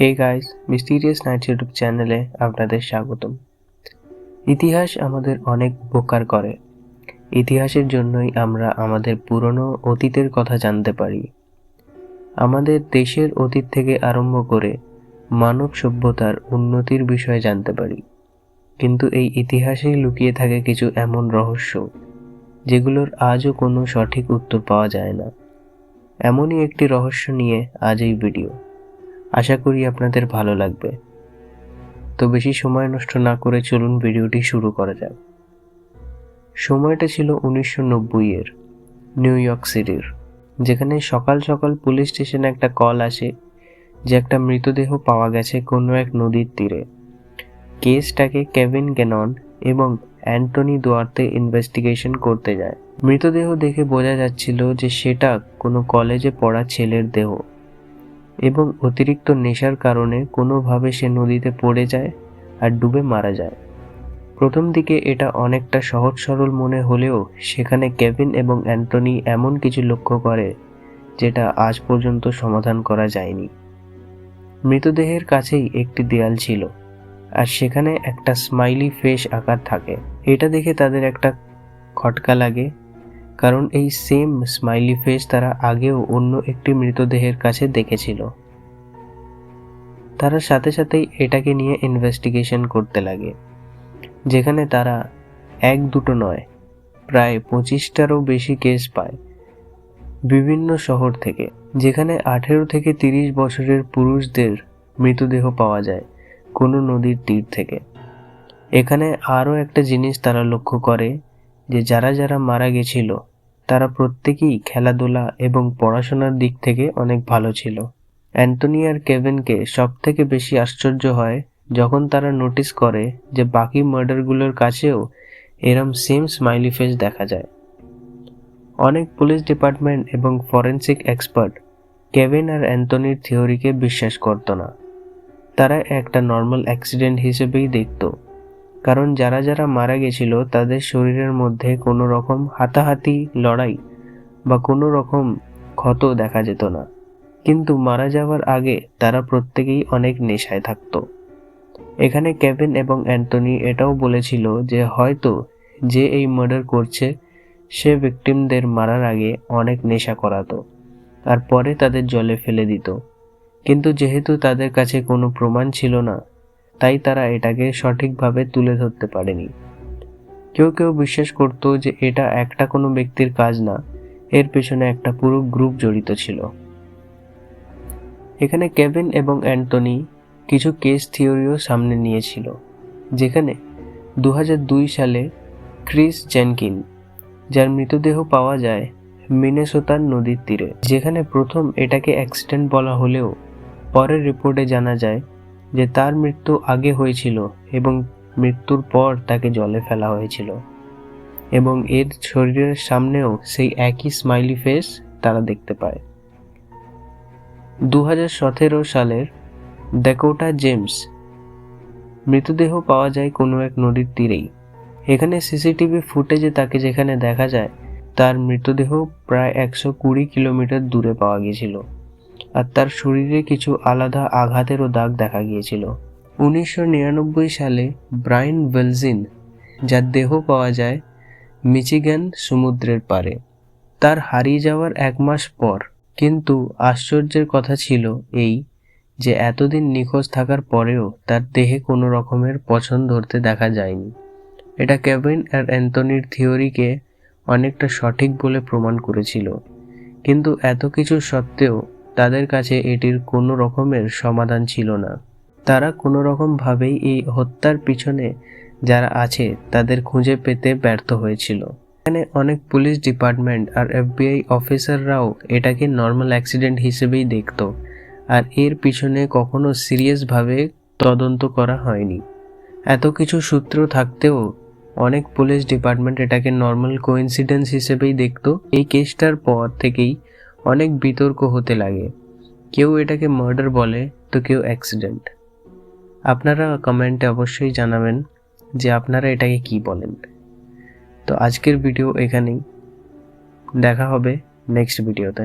Hey guys mysterious nights YouTube চ্যানেলে আপনাদের স্বাগতম। ইতিহাস আমাদের অনেক উপকার করে। ইতিহাসের জন্যই আমরা আমাদের পুরনো অতীতের কথা জানতে পারি। আমাদের দেশের অতীত থেকে আরম্ভ করে মানব সভ্যতার উন্নতির বিষয়ে জানতে পারি। কিন্তু এই ইতিহাসেই লুকিয়ে থাকে কিছু এমন রহস্য, যেগুলোর আজও কোনো সঠিক উত্তর পাওয়া যায় না। এমনই একটি রহস্য নিয়ে আজ এই ভিডিও আশা করি আপনাদের ভালো লাগবে। তো বেশি সময় নষ্ট না করে চলুন ভিডিওটি শুরু করা যাক। সময়টা ছিল উনিশশো নব্বইয়ের নিউ ইয়র্ক সিটির, যেখানে সকাল সকাল পুলিশ স্টেশনে একটা কল আসে যে একটা মৃতদেহ পাওয়া গেছে কোনো এক নদীর তীরে। কেসটাকে কেভিন গেনন এবং অ্যান্টনি দোয়ার্তে ইনভেস্টিগেশন করতে যায়। মৃতদেহ দেখে বোঝা যাচ্ছিল যে সেটা কোনো কলেজে পড়া ছেলের দেহ। এবং অতিরিক্ত নেশার কারণে কোনোভাবে সে নদীতে পড়ে যায় আর ডুবে মারা যায়। প্রথম দিকে এটা অনেকটা সহজ সরল মনে হলেও সেখানে কেভিন এবং অ্যান্টনি এমন কিছু লক্ষ্য করে যেটা আজ পর্যন্ত সমাধান করা যায়নি। মৃতদেহের কাছেই একটি দেয়াল ছিল আর সেখানে একটা স্মাইলি ফেস আকার থাকে। এটা দেখে তাদের একটা খটকা লাগে কারণ এই সেম স্মাইলি ফেস তারা আগেও অন্য একটি মৃতদেহের কাছে দেখেছিল। তারা সাথে সাথেই এটাকে নিয়ে ইনভেস্টিগেশন করতে লাগে। যেখানে তারা এক দুটো নয়, প্রায় পঁচিশটারও বেশি কেস পায় বিভিন্ন শহর থেকে, যেখানে আঠেরো থেকে তিরিশ বছরের পুরুষদের মৃতদেহ পাওয়া যায় কোনো নদীর তীর থেকে। এখানে আরও একটা জিনিস তারা লক্ষ্য করে যে যারা যারা মারা গেছিল, তারা প্রত্যেকেই খেলাধুলা এবং পড়াশোনার দিক থেকে অনেক ভালো ছিল। অ্যান্টনি আর কেভিনকে সব থেকে বেশি আশ্চর্য হয় যখন তারা নোটিস করে যে বাকি মার্ডারগুলোর কাছেও এরম সেম স্মাইলি ফেস দেখা যায়। অনেক পুলিশ ডিপার্টমেন্ট এবং ফরেন্সিক এক্সপার্ট কেভিন আর অ্যান্টনির থিওরিকে বিশ্বাস করত না। তারা একটা নর্মাল অ্যাক্সিডেন্ট হিসেবেই দেখত। কারণ যারা যারা মারা গেছিল, তাদের শরীরের মধ্যে কোনো রকম হাতাহাতি লড়াই বা কোনো রকম ক্ষত দেখা যেত না। কিন্তু মারা যাওয়ার আগে তারা প্রত্যেকেই অনেক নেশায় থাকতো। এখানে কেভিন এবং অ্যান্টনি এটাও বলেছিল যে হয়তো যে এই মার্ডার করছে, সে ভিকটিমদের মারার আগে অনেক নেশা করাতো আর পরে তাদের জলে ফেলে দিত। কিন্তু যেহেতু তাদের কাছে কোনো প্রমাণ ছিল না তাই তারা এটাকে সঠিকভাবে তুলে ধরতে পারেনি। কেউ কেউ বিশ্বাস করতো যে এটা একটা কোনো ব্যক্তির কাজ না, এর পেছনে একটা পুরো গ্রুপ জড়িত ছিল। এখানে কেভিন এবং অ্যান্টনি কিছু কেস থিওরিও সামনে নিয়েছিল, যেখানে দু হাজার দুই সালে ক্রিস জেনকিন, যার মৃতদেহ পাওয়া যায় মিনেসোতার নদীর তীরে, যেখানে প্রথম এটাকে অ্যাক্সিডেন্ট বলা হলেও পরের রিপোর্টে জানা যায় যে তার মৃত্যু আগে হয়েছিল এবং মৃত্যুর পর তাকে জলে ফেলা হয়েছিল। এবং এর শরীরের সামনেও সেই একই স্মাইলি ফেস তারা দেখতে পায়। দু হাজার সতেরো সালের ডেকোটা জেমস মৃতদেহ পাওয়া যায় কোনো এক নদীর তীরেই। এখানে সিসিটিভি ফুটেজে তাকে যেখানে দেখা যায়, তার মৃতদেহ প্রায় একশো কুড়ি কিলোমিটার দূরে পাওয়া গিয়েছিল। আর তার শরীরে কিছু আলাদা আঘাতেরও দাগ দেখা গিয়েছিল। উনিশশো নিরানব্বই সালে ব্রাইন ওয়েলজিন যার দেহ পাওয়া যায় মিচিগান সমুদ্রের পারে তার হারিয়ে যাওয়ার এক মাস পর। কিন্তু আশ্চর্যের কথা ছিল এই যে এতদিন নিখোঁজ থাকার পরেও তার দেহে কোনো রকমের পছন্দ ধরতে দেখা যায়নি। এটা কেভিন আর অ্যান্থনির থিওরিকে অনেকটা সঠিক বলে প্রমাণ করেছিল। কিন্তু এত কিছু সত্ত্বেও তাদের কাছে এটির কোনো রকমের সমাধান ছিল না। তারা কোনো রকমভাবেই এই হত্যার পিছনে যারা আছে তাদের খুঁজে পেতে ব্যর্থ হয়েছিল। এখানে অনেক পুলিশ ডিপার্টমেন্ট আর এফবিআই অফিসাররাও এটাকে নর্মাল অ্যাক্সিডেন্ট হিসেবেই দেখত, আর এর পিছনে কখনো সিরিয়াসভাবে তদন্ত করা হয়নি। এত কিছু সূত্র থাকতেও অনেক পুলিশ ডিপার্টমেন্ট এটাকে নর্মাল কোইন্সিডেন্স হিসেবেই দেখতো। এই কেসটার পর থেকেই অনেক বিতর্ক হতে লাগে। কেউ এটাকে মার্ডার বলে, তো কেউ অ্যাক্সিডেন্ট আপনারা কমেন্টে অবশ্যই জানাবেন যে আপনারা এটাকে কি বলেন। তো আজকের ভিডিও এখানেই। দেখা হবে নেক্সট ভিডিওতে